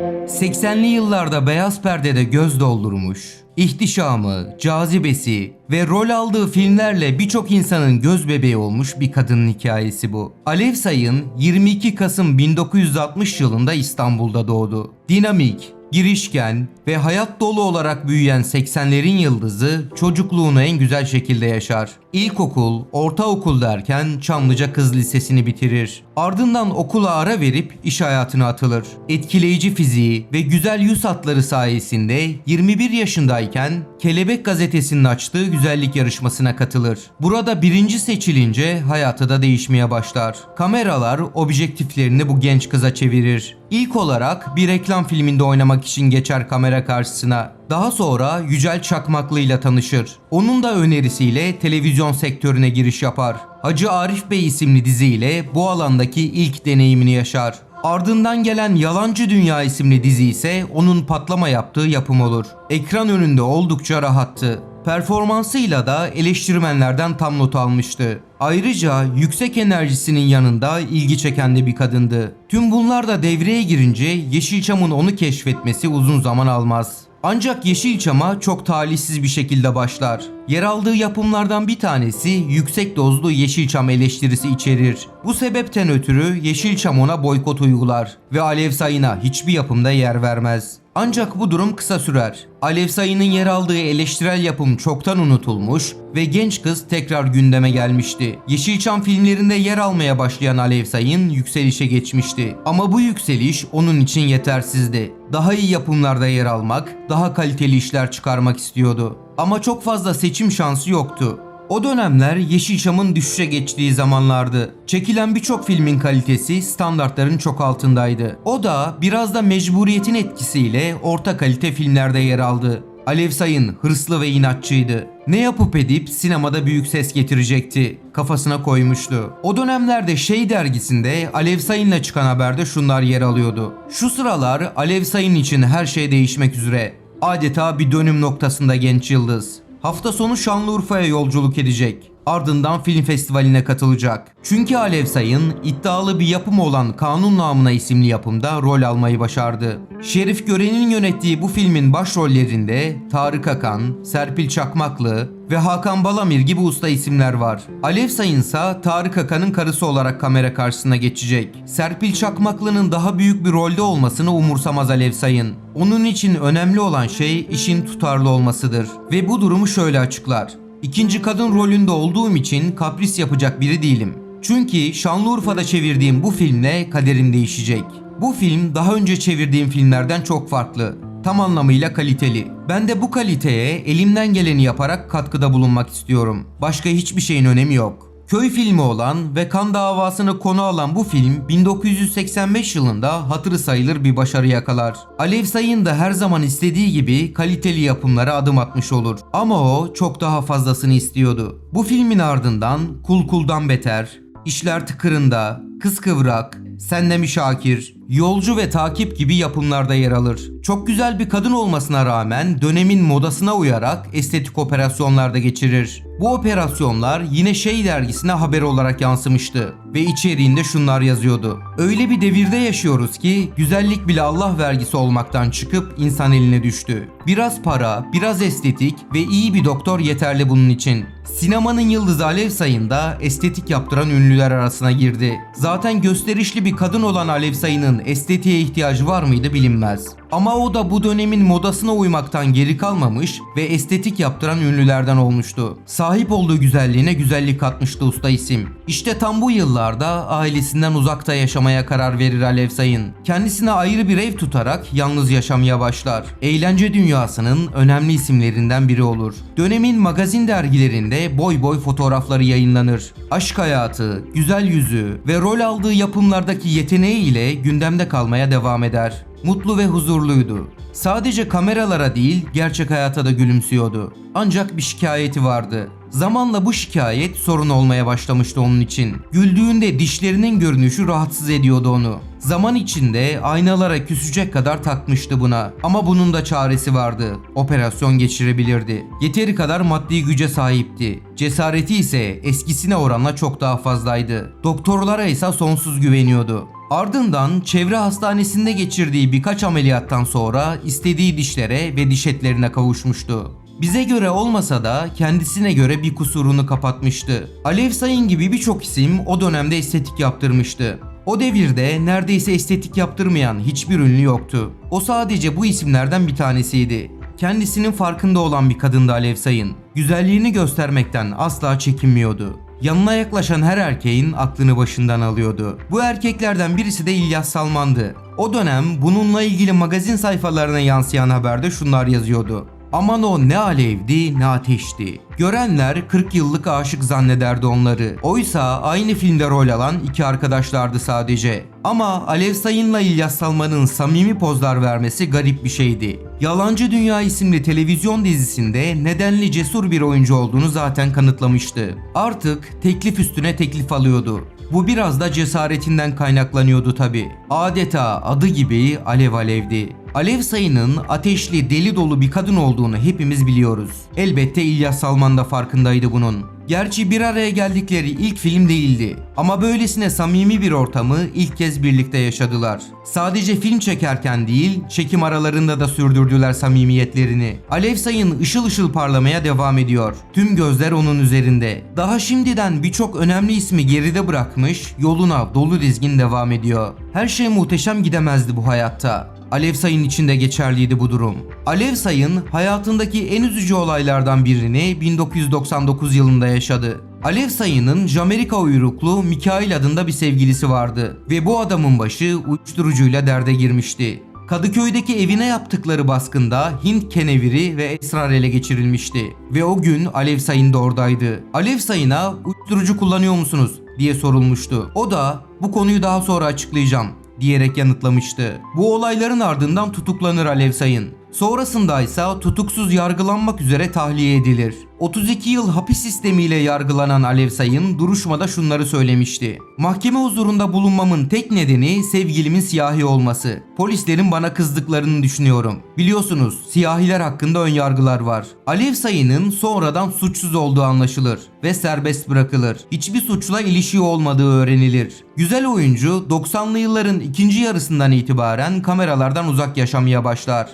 80'li yıllarda beyaz perdede göz doldurmuş, ihtişamı, cazibesi ve rol aldığı filmlerle birçok insanın göz bebeği olmuş bir kadının hikayesi bu. Alev Sayın 22 Kasım 1960 yılında İstanbul'da doğdu. Dinamik, girişken ve hayat dolu olarak büyüyen 80'lerin yıldızı çocukluğunu en güzel şekilde yaşar. İlkokul, ortaokul derken Çamlıca Kız Lisesi'ni bitirir. Ardından okula ara verip iş hayatına atılır. Etkileyici fiziği ve güzel yüz hatları sayesinde 21 yaşındayken Kelebek gazetesinin açtığı güzellik yarışmasına katılır. Burada birinci seçilince hayatı da değişmeye başlar. Kameralar objektiflerini bu genç kıza çevirir. İlk olarak bir reklam filminde oynamak için geçer kamera karşısına. Daha sonra Yücel Çakmaklı ile tanışır. Onun da önerisiyle televizyon sektörüne giriş yapar. Hacı Arif Bey isimli diziyle bu alandaki ilk deneyimini yaşar. Ardından gelen Yalancı Dünya isimli dizi ise onun patlama yaptığı yapım olur. Ekran önünde oldukça rahattı. Performansıyla da eleştirmenlerden tam not almıştı. Ayrıca yüksek enerjisinin yanında ilgi çeken de bir kadındı. Tüm bunlar da devreye girince Yeşilçam'ın onu keşfetmesi uzun zaman almaz. Ancak Yeşilçam'a çok talihsiz bir şekilde başlar. Yer aldığı yapımlardan bir tanesi yüksek dozlu Yeşilçam eleştirisi içerir. Bu sebepten ötürü Yeşilçam ona boykot uygular ve Alev Sayın'a hiçbir yapımda yer vermez. Ancak bu durum kısa sürer. Alev Sayın'ın yer aldığı eleştirel yapım çoktan unutulmuş ve genç kız tekrar gündeme gelmişti. Yeşilçam filmlerinde yer almaya başlayan Alev Sayın yükselişe geçmişti. Ama bu yükseliş onun için yetersizdi. Daha iyi yapımlarda yer almak, daha kaliteli işler çıkarmak istiyordu. Ama çok fazla seçim şansı yoktu. O dönemler Yeşilçam'ın düşüşe geçtiği zamanlardı. Çekilen birçok filmin kalitesi standartların çok altındaydı. O da biraz da mecburiyetin etkisiyle orta kalite filmlerde yer aldı. Alev Sayın hırslı ve inatçıydı. Ne yapıp edip sinemada büyük ses getirecekti. Kafasına koymuştu. O dönemlerde Şey dergisinde Alev Sayın'la çıkan haberde şunlar yer alıyordu. Şu sıralar Alev Sayın için her şey değişmek üzere. Adeta bir dönüm noktasında genç yıldız. Hafta sonu Şanlıurfa'ya yolculuk edecek. Ardından film festivaline katılacak. Çünkü Alev Sayın iddialı bir yapım olan Kanun Namına isimli yapımda rol almayı başardı. Şerif Gören'in yönettiği bu filmin başrollerinde Tarık Akan, Serpil Çakmaklı ve Hakan Balamir gibi usta isimler var. Alev Sayın ise Tarık Akan'ın karısı olarak kamera karşısına geçecek. Serpil Çakmaklı'nın daha büyük bir rolde olmasını umursamaz Alev Sayın. Onun için önemli olan şey işin tutarlı olmasıdır. Ve bu durumu şöyle açıklar. İkinci kadın rolünde olduğum için kapris yapacak biri değilim. Çünkü Şanlıurfa'da çevirdiğim bu filmle kaderim değişecek. Bu film daha önce çevirdiğim filmlerden çok farklı. Tam anlamıyla kaliteli. Ben de bu kaliteye elimden geleni yaparak katkıda bulunmak istiyorum. Başka hiçbir şeyin önemi yok. Köy filmi olan ve kan davasını konu alan bu film 1985 yılında hatırı sayılır bir başarı yakalar. Alev Sayın da her zaman istediği gibi kaliteli yapımlara adım atmış olur. Ama o çok daha fazlasını istiyordu. Bu filmin ardından Kul Kuldan Beter, İşler Tıkırında, Kız Kıvrak, Senle mi Şakir, Yolcu ve Takip gibi yapımlarda yer alır. Çok güzel bir kadın olmasına rağmen dönemin modasına uyarak estetik operasyonlarda geçirir. Bu operasyonlar yine Şey dergisine haber olarak yansımıştı ve içeriğinde şunlar yazıyordu. Öyle bir devirde yaşıyoruz ki güzellik bile Allah vergisi olmaktan çıkıp insan eline düştü. Biraz para, biraz estetik ve iyi bir doktor yeterli bunun için. Sinemanın yıldızı Alev Sayın'da estetik yaptıran ünlüler arasına girdi. Zaten gösterişli bir kadın olan Alev Sayın'ın estetiğe ihtiyacı var mıydı bilinmez. Ama o da bu dönemin modasına uymaktan geri kalmamış ve estetik yaptıran ünlülerden olmuştu. Sahip olduğu güzelliğine güzellik katmıştı usta isim. İşte tam bu yıllarda ailesinden uzakta yaşamaya karar verir Alev Sayın. Kendisine ayrı bir ev tutarak yalnız yaşamaya başlar. Eğlence dünyasının önemli isimlerinden biri olur. Dönemin magazin dergilerinde boy boy fotoğrafları yayınlanır. Aşk hayatı, güzel yüzü ve rol aldığı yapımlardaki yeteneğiyle gündemde kalmaya devam eder mutlu ve huzurluydu. Sadece kameralara değil, gerçek hayata da gülümsüyordu. Ancak bir şikayeti vardı. Zamanla bu şikayet sorun olmaya başlamıştı onun için. Güldüğünde dişlerinin görünüşü rahatsız ediyordu onu. Zaman içinde aynalara küsecek kadar takmıştı buna. Ama bunun da çaresi vardı. Operasyon geçirebilirdi. Yeteri kadar maddi güce sahipti. Cesareti ise eskisine oranla çok daha fazlaydı. Doktorlara ise sonsuz güveniyordu. Ardından çevre hastanesinde geçirdiği birkaç ameliyattan sonra istediği dişlere ve diş etlerine kavuşmuştu. Bize göre olmasa da kendisine göre bir kusurunu kapatmıştı. Alev Sayın gibi birçok isim o dönemde estetik yaptırmıştı. O devirde neredeyse estetik yaptırmayan hiçbir ünlü yoktu. O sadece bu isimlerden bir tanesiydi. Kendisinin farkında olan bir kadındı Alev Sayın. Güzelliğini göstermekten asla çekinmiyordu. Yanına yaklaşan her erkeğin aklını başından alıyordu. Bu erkeklerden birisi de İlyas Salman'dı. O dönem bununla ilgili magazin sayfalarına yansıyan haberde şunlar yazıyordu. Aman o ne alevdi ne ateşti. Görenler 40 yıllık aşık zannederdi onları. Oysa aynı filmde rol alan iki arkadaşlardı sadece. Ama Alev Sayın'la İlyas Salman'ın samimi pozlar vermesi garip bir şeydi. Yalancı Dünya isimli televizyon dizisinde nedenli cesur bir oyuncu olduğunu zaten kanıtlamıştı. Artık teklif üstüne teklif alıyordu. Bu biraz da cesaretinden kaynaklanıyordu tabi. Adeta adı gibi alev alevdi. Alev Sayın'ın ateşli, deli dolu bir kadın olduğunu hepimiz biliyoruz. Elbette İlyas Salman da farkındaydı bunun. Gerçi bir araya geldikleri ilk film değildi. Ama böylesine samimi bir ortamı ilk kez birlikte yaşadılar. Sadece film çekerken değil, çekim aralarında da sürdürdüler samimiyetlerini. Alev Sayın ışıl ışıl parlamaya devam ediyor. Tüm gözler onun üzerinde. Daha şimdiden birçok önemli ismi geride bırakmış, yoluna dolu dizgin devam ediyor. Her şey muhteşem gidemezdi bu hayatta. Alev Sayın için de geçerliydi bu durum. Alev Sayın hayatındaki en üzücü olaylardan birini 1999 yılında yaşadı. Alev Sayın'ın Jamerika uyruklu Mikail adında bir sevgilisi vardı ve bu adamın başı uyuşturucuyla derde girmişti. Kadıköy'deki evine yaptıkları baskında Hint keneviri ve esrar ele geçirilmişti. Ve o gün Alev Sayın da oradaydı. Alev Sayın'a uyuşturucu kullanıyor musunuz diye sorulmuştu. O da bu konuyu daha sonra açıklayacağım diyerek yanıtlamıştı. Bu olayların ardından tutuklanır Alev Sayın. Sonrasında ise tutuksuz yargılanmak üzere tahliye edilir. 32 yıl hapis sistemiyle yargılanan Alev Sayın duruşmada şunları söylemişti. Mahkeme huzurunda bulunmamın tek nedeni sevgilimin siyahi olması. Polislerin bana kızdıklarını düşünüyorum. Biliyorsunuz siyahiler hakkında ön yargılar var. Alev Sayın'ın sonradan suçsuz olduğu anlaşılır ve serbest bırakılır. Hiçbir suçla ilişiği olmadığı öğrenilir. Güzel oyuncu 90'lı yılların ikinci yarısından itibaren kameralardan uzak yaşamaya başlar.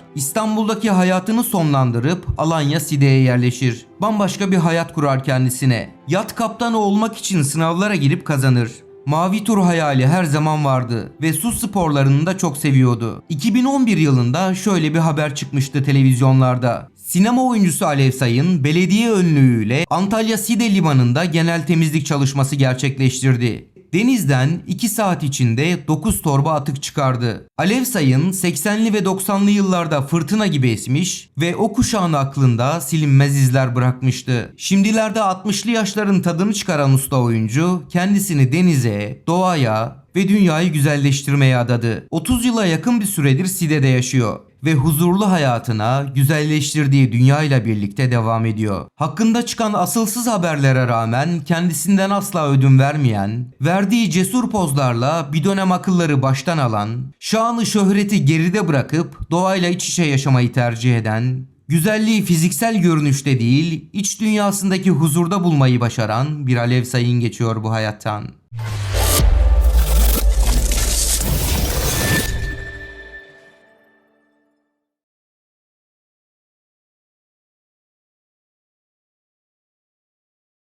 İstanbul'daki hayatını sonlandırıp Alanya Side'ye yerleşir. Bambaşka bir hayat kurar kendisine. Yat kaptanı olmak için sınavlara girip kazanır. Mavi tur hayali her zaman vardı ve su sporlarını da çok seviyordu. 2011 yılında şöyle bir haber çıkmıştı televizyonlarda. Sinema oyuncusu Alev Sayın belediye önlüğüyle Antalya Side Limanı'nda genel temizlik çalışması gerçekleştirdi. Denizden 2 saat içinde 9 torba atık çıkardı. Alev Sayın 80'li ve 90'lı yıllarda fırtına gibi esmiş ve o kuşağın aklında silinmez izler bırakmıştı. Şimdilerde 60'lı yaşların tadını çıkaran usta oyuncu kendisini denize, doğaya ve dünyayı güzelleştirmeye adadı. 30 yıla yakın bir süredir Side'de yaşıyor ve huzurlu hayatına güzelleştirdiği dünyayla birlikte devam ediyor. Hakkında çıkan asılsız haberlere rağmen kendisinden asla ödün vermeyen, verdiği cesur pozlarla bir dönem akılları baştan alan, şanı şöhreti geride bırakıp doğayla iç içe yaşamayı tercih eden, güzelliği fiziksel görünüşte değil, iç dünyasındaki huzurda bulmayı başaran bir Alev Sayın geçiyor bu hayattan.